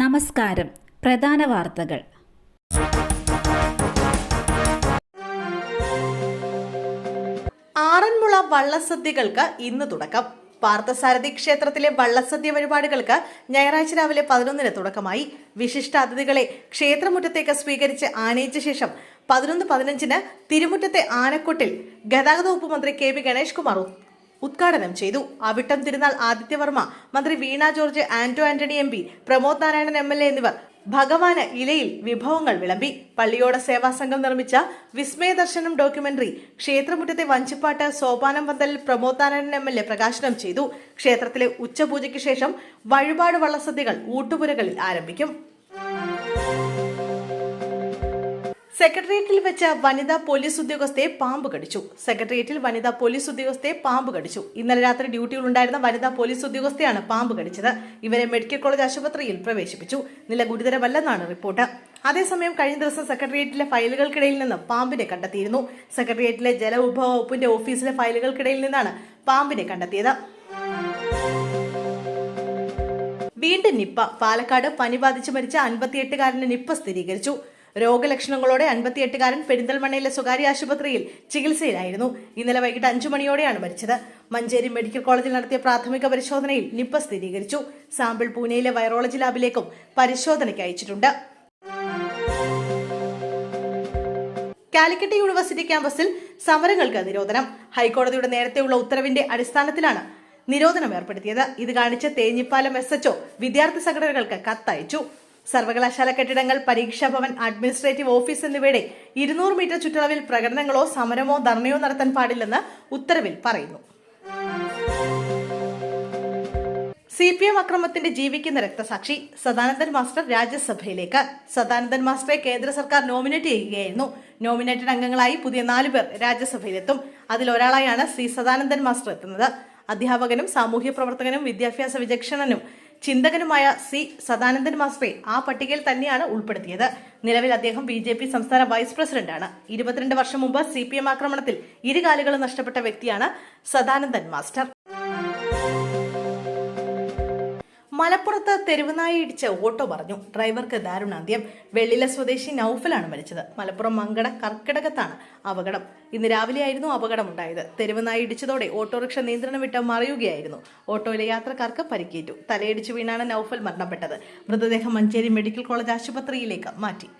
നമസ്കാരം. പ്രധാന വാർത്തകൾ. ആറന്മുള വള്ളസദ്യകൾക്ക് ഇന്ന് തുടക്കം. പാർത്ഥസാരഥി ക്ഷേത്രത്തിലെ വള്ളസദ്യ വഴിപാടുകൾക്ക് ഞായറാഴ്ച രാവിലെ പതിനൊന്നിന് തുടക്കമായി. വിശിഷ്ട അതിഥികളെ ക്ഷേത്രമുറ്റത്തേക്ക് സ്വീകരിച്ച് ആനയിച്ച ശേഷം പതിനൊന്ന് പതിനഞ്ചിന് തിരുമുറ്റത്തെ ആനക്കൊട്ടിൽ ഗതാഗത വകുപ്പ് മന്ത്രി കെ പി ഗണേഷ് കുമാർ ഉദ്ഘാടനം ചെയ്തു. അവിട്ടം തിരുനാൾ ആദിത്യവർമ്മ മന്ത്രി Veena George Anto Antony M P Pramod Narayanan M L A എന്നിവർ ഭഗവാന് ഇലയിൽ വിഭവങ്ങൾ വിളമ്പി. പള്ളിയോട സേവാ സംഘം നിർമ്മിച്ച വിസ്മയ ദർശനം ഡോക്യുമെന്ററി ക്ഷേത്രമുറ്റത്തെ വഞ്ചിപ്പാട്ട് സോപാനം പന്തലിൽ Pramod Narayanan M L A പ്രകാശനം ചെയ്തു. ക്ഷേത്രത്തിലെ ഉച്ചപൂജയ്ക്ക് ശേഷം വഴിപാട് വള്ളസദ്യകൾ ഊട്ടുപുരകളിൽ ആരംഭിക്കും. സെക്രട്ടേറിയറ്റിൽ വെച്ച വനിതാ പോലീസ് ഉദ്യോഗസ്ഥയെ പാമ്പ് കടിച്ചു. സെക്രട്ടേറിയറ്റിൽ വനിതാ പോലീസ് ഉദ്യോഗസ്ഥയെ പാമ്പ് കടിച്ചു. ഇന്നലെ രാത്രി ഡ്യൂട്ടിയിലുണ്ടായിരുന്ന വനിതാ പോലീസ് ഉദ്യോഗസ്ഥയാണ് പാമ്പ് കടിച്ചത്. ഇവരെ മെഡിക്കൽ കോളേജ് ആശുപത്രിയിൽ പ്രവേശിപ്പിച്ചു. നില ഗുരുതരമല്ലെന്നാണ് റിപ്പോർട്ട്. അതേസമയം കഴിഞ്ഞ ദിവസം സെക്രട്ടേറിയറ്റിലെ ഫയലുകൾക്കിടയിൽ നിന്ന് പാമ്പിനെ കണ്ടെത്തിയിരുന്നു. സെക്രട്ടേറിയറ്റിലെ ജലവിഭവ വകുപ്പിന്റെ ഓഫീസിലെ ഫയലുകൾക്കിടയിൽ നിന്നാണ് പാമ്പിനെ കണ്ടെത്തിയത്. വീണ്ടും നിപ്പ. പാലക്കാട് പനി ബാധിച്ച് മരിച്ച അൻപത്തിയെട്ടുകാരന് നിപ്പ സ്ഥിരീകരിച്ചു. രോഗലക്ഷണങ്ങളോടെ അൻപത്തിയെട്ടുകാരൻ പെരിന്തൽമണ്ണയിലെ സ്വകാര്യ ആശുപത്രിയിൽ ചികിത്സയിലായിരുന്നു. ഇന്നലെ വൈകിട്ട് അഞ്ചു മണിയോടെയാണ് മരിച്ചത്. മഞ്ചേരി മെഡിക്കൽ കോളേജിൽ നടത്തിയ പ്രാഥമിക പരിശോധനയിൽ നിപ്പ സ്ഥിരീകരിച്ചു. സാമ്പിൾ പൂനെയിലെ വൈറോളജി ലാബിലേക്കും പരിശോധനയ്ക്ക് അയച്ചിട്ടുണ്ട്. കാലിക്കറ്റ് യൂണിവേഴ്സിറ്റി ക്യാമ്പസിൽ സമരങ്ങൾക്ക് നിരോധനം. ഹൈക്കോടതിയുടെ നേരത്തെയുള്ള ഉത്തരവിന്റെ അടിസ്ഥാനത്തിലാണ് നിരോധനം ഏർപ്പെടുത്തിയത്. ഇത് കാണിച്ച് തേഞ്ഞിപ്പാലം എസ് എച്ച്ഒ വിദ്യാർത്ഥി സംഘടനകൾക്ക് കത്തയച്ചു. സർവകലാശാല കെട്ടിടങ്ങൾ പരീക്ഷാ ഭവൻ അഡ്മിനിസ്ട്രേറ്റീവ് ഓഫീസ് എന്നിവയുടെ ഇരുന്നൂറ് മീറ്റർ ചുറ്റളവിൽ പ്രകടനങ്ങളോ സമരമോ ധർണയോ നടത്താൻ പാടില്ലെന്ന് ഉത്തരവിൽ പറയുന്നു. സി പി എം അക്രമത്തിന്റെ ജീവിക്കുന്ന രക്തസാക്ഷി സദാനന്ദൻ മാസ്റ്റർ രാജ്യസഭയിലേക്ക്. സദാനന്ദൻ മാസ്റ്ററെ കേന്ദ്ര സർക്കാർ നോമിനേറ്റ് ചെയ്യുകയായിരുന്നു. നോമിനേറ്റഡ് അംഗങ്ങളായി പുതിയ നാലു പേർ രാജ്യസഭയിലെത്തും. അതിലൊരാളായാണ് സി സദാനന്ദൻ മാസ്റ്റർ എത്തുന്നത്. അധ്യാപകനും സാമൂഹ്യ പ്രവർത്തകനും വിദ്യാഭ്യാസ വിചക്ഷണനും ചിന്തകനുമായ സി സദാനന്ദൻ മാസ്പെ ആ പട്ടികയിൽ തന്നെയാണ് ഉൾപ്പെടുത്തിയത്. നിലവിൽ അദ്ദേഹം ബി ജെ പി സംസ്ഥാന വൈസ് പ്രസിഡന്റാണ്. ഇരുപത്തിരണ്ട് വർഷം മുമ്പ് സി പി എം ആക്രമണത്തിൽ ഇരുകാലുകളും നഷ്ടപ്പെട്ട വ്യക്തിയാണ് സദാനന്ദൻ മാസ്റ്റർ. മലപ്പുറത്ത് തെരുവുനായി ഇടിച്ച് ഓട്ടോ പറഞ്ഞു. ഡ്രൈവർക്ക് ദാരുണാന്ത്യം. വെള്ളില സ്വദേശി നൌഫലാണ് മരിച്ചത്. മലപ്പുറം മങ്കട കർക്കിടകത്താണ് അപകടം. ഇന്ന് രാവിലെയായിരുന്നു അപകടമുണ്ടായത്. തെരുവുനായി ഇടിച്ചതോടെ ഓട്ടോറിക്ഷ നിയന്ത്രണം വിട്ട് മറിയുകയായിരുന്നു. ഓട്ടോയിലെ യാത്രക്കാർക്ക് പരിക്കേറ്റു. തലയിടിച്ചു വീണാണ് നൌഫൽ മരണപ്പെട്ടത്. മൃതദേഹം മഞ്ചേരി മെഡിക്കൽ കോളേജ് ആശുപത്രിയിലേക്ക് മാറ്റി.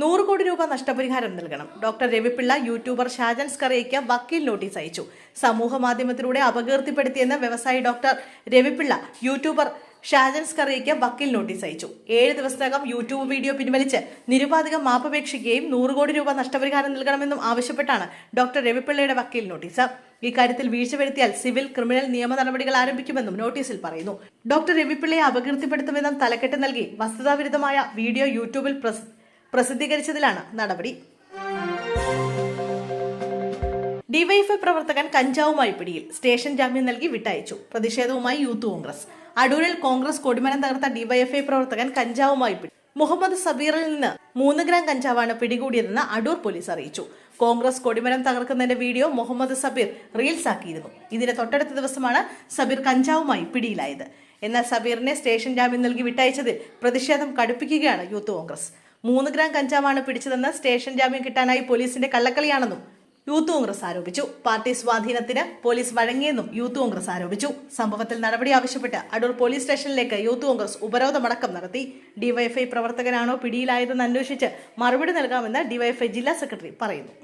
നൂറ് കോടി രൂപ നഷ്ടപരിഹാരം നൽകണം. ഡോക്ടർ രവിപിള്ള യൂട്യൂബർ ഷാജൻ സ്കറിയയ്ക്ക് വക്കീൽ നോട്ടീസ് അയച്ചു. സമൂഹ മാധ്യമത്തിലൂടെ അപകീർത്തിപ്പെടുത്തിയെന്ന് വ്യവസായി ഡോക്ടർ രവിപിള്ള യൂട്യൂബർ ഷാജൻ സ്കറിയയ്ക്ക് വക്കീൽ നോട്ടീസ് അയച്ചു. ഏഴ് ദിവസത്തിനകം യൂട്യൂബ് വീഡിയോ പിൻവലിച്ച് നിരുപാധികം മാപ്പപേക്ഷിക്കുകയും നൂറ് കോടി രൂപ നഷ്ടപരിഹാരം നൽകണമെന്നും ആവശ്യപ്പെട്ടാണ് ഡോക്ടർ രവിപിള്ളയുടെ വക്കീൽ നോട്ടീസ്. ഇക്കാര്യത്തിൽ വീഴ്ച വരുത്തിയാൽ സിവിൽ ക്രിമിനൽ നിയമ നടപടികൾ ആരംഭിക്കുമെന്നും നോട്ടീസിൽ പറയുന്നു. ഡോക്ടർ രവിപിള്ളയെ അപകീർത്തിപ്പെടുത്തുമെന്നും തലക്കെട്ട് നൽകി വസ്തുതാവിരുദ്ധമായ വീഡിയോ യൂട്യൂബിൽ പ്രസ് പ്രസിദ്ധീകരിച്ചതിലാണ് നടപടി. ഡിവൈഎഫ്ഐ പ്രവർത്തകൻ കഞ്ചാവുമായി പിടിയിൽ. സ്റ്റേഷൻ ജാമ്യം നൽകി വിട്ടയച്ചു. പ്രതിഷേധവുമായി യൂത്ത് കോൺഗ്രസ്. അടൂരിൽ കോൺഗ്രസ് കൊടിമരം തകർത്ത ഡിവൈഎഫ്ഐ പ്രവർത്തകൻ കഞ്ചാവുമായി പിടി മുഹമ്മദ് സബീറിൽ നിന്ന് മൂന്ന് ഗ്രാം കഞ്ചാവാണ് പിടികൂടിയതെന്ന് അടൂർ പോലീസ് അറിയിച്ചു. കോൺഗ്രസ് കൊടിമരം തകർക്കുന്നതിന്റെ വീഡിയോ മുഹമ്മദ് സബീർ റീൽസ് ആക്കിയിരുന്നു ഇതിന്റെ തൊട്ടടുത്ത ദിവസമാണ് സബീർ കഞ്ചാവുമായി പിടിയിലായത്. എന്നാൽ സബീറിനെ സ്റ്റേഷൻ ജാമ്യം നൽകി വിട്ടയച്ചതിൽ പ്രതിഷേധം കടുപ്പിക്കുകയാണ് യൂത്ത് കോൺഗ്രസ്. മൂന്ന് ഗ്രാം കഞ്ചാവാണ് പിടിച്ചതെന്ന് സ്റ്റേഷൻ ജാമ്യം കിട്ടാനായി പോലീസിന്റെ കള്ളക്കളിയാണെന്നും യൂത്ത് കോൺഗ്രസ് ആരോപിച്ചു. പാർട്ടി സ്വാധീനത്തിന് പോലീസ് വഴങ്ങിയെന്നും യൂത്ത് കോൺഗ്രസ് ആരോപിച്ചു. സംഭവത്തിൽ നടപടി ആവശ്യപ്പെട്ട് അടൂർ പോലീസ് സ്റ്റേഷനിലേക്ക് യൂത്ത് കോൺഗ്രസ് ഉപരോധമടക്കം നടത്തി. ഡിവൈഎഫ്ഐ പ്രവർത്തകനാണോ പിടിയിലായതെന്ന് അന്വേഷിച്ച് മറുപടി നൽകാമെന്ന് ഡിവൈഎഫ്ഐ ജില്ലാ സെക്രട്ടറി പറയുന്നു.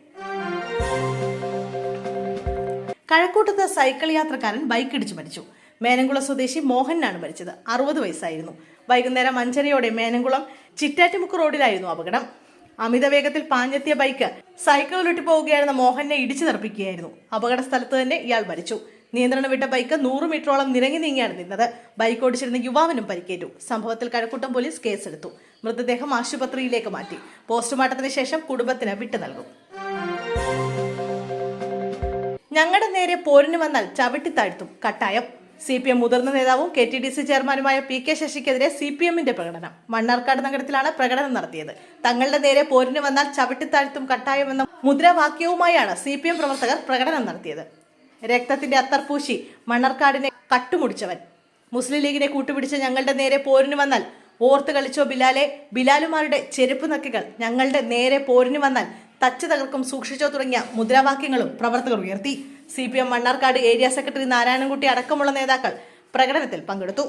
കഴക്കൂട്ടത്ത് സൈക്കിൾ യാത്രക്കാരൻ ബൈക്ക് ഇടിച്ചു മരിച്ചു. മേനംകുളം സ്വദേശി മോഹനാണ് മരിച്ചത്. അറുപത് വയസ്സായിരുന്നു. വൈകുന്നേരം അഞ്ചരയോടെ മേനംകുളം ചിറ്റാറ്റുമുക്ക് റോഡിലായിരുന്നു അപകടം. അമിത വേഗത്തിൽ പാഞ്ഞെത്തിയ ബൈക്ക് സൈക്കിൾ ഉരുട്ടി പോവുകയായിരുന്ന മോഹനെ ഇടിച്ചു തെറിപ്പിക്കുകയായിരുന്നു അപകട സ്ഥലത്ത് തന്നെ ഇയാൾ മരിച്ചു. നിയന്ത്രണം വിട്ട ബൈക്ക് നൂറ് മീറ്ററോളം നിരങ്ങി നീങ്ങിയാണ് നിന്നത്. ബൈക്ക് ഓടിച്ചിരുന്ന യുവാവിനും പരിക്കേറ്റു. സംഭവത്തിൽ കഴക്കൂട്ടം പോലീസ് കേസെടുത്തു. മൃതദേഹം ആശുപത്രിയിലേക്ക് മാറ്റി. പോസ്റ്റ്മോർട്ടത്തിന് ശേഷം കുടുംബത്തിന് വിട്ടു നൽകും. ഞങ്ങളുടെ നേരെ പോരിന് വന്നാൽ ചവിട്ടി താഴ്ത്തും. കട്ടായം. സി പി എം മുതിർന്ന നേതാവും കെ ടി ഡി സി ചെയർമാനുമായ പി കെ ശശിക്കെതിരെ സി പി എമ്മിന്റെ പ്രകടനം. മണ്ണാർക്കാട് നഗരത്തിലാണ് പ്രകടനം നടത്തിയത്. തങ്ങളുടെ നേരെ പോരിന് വന്നാൽ ചവിട്ടിത്താഴ്ത്തും കട്ടായം എന്ന മുദ്രാവാക്യവുമായാണ് സി പി എം പ്രവർത്തകർ പ്രകടനം നടത്തിയത്. രക്തത്തിന്റെ അത്തർപൂശി മണ്ണാർക്കാടിനെ കട്ടുമുടിച്ചവൻ. മുസ്ലിം ലീഗിനെ കൂട്ടുപിടിച്ച ഞങ്ങളുടെ നേരെ പോരിന് വന്നാൽ ഓർത്ത് കളിച്ചോ ബിലാലെ? ബിലാലുമാരുടെ ചെരുപ്പ് നക്കികൾ ഞങ്ങളുടെ നേരെ പോരിന് വന്നാൽ തച്ച് തകർക്കും സൂക്ഷിച്ചോ തുടങ്ങിയ മുദ്രാവാക്യങ്ങളും പ്രവർത്തകർ ഉയർത്തി. C P M Mannarkkad area secretary Narayanankutty അടക്കമുള്ള നേതാക്കൾ പ്രകടനത്തിൽ പങ്കെടുത്തു.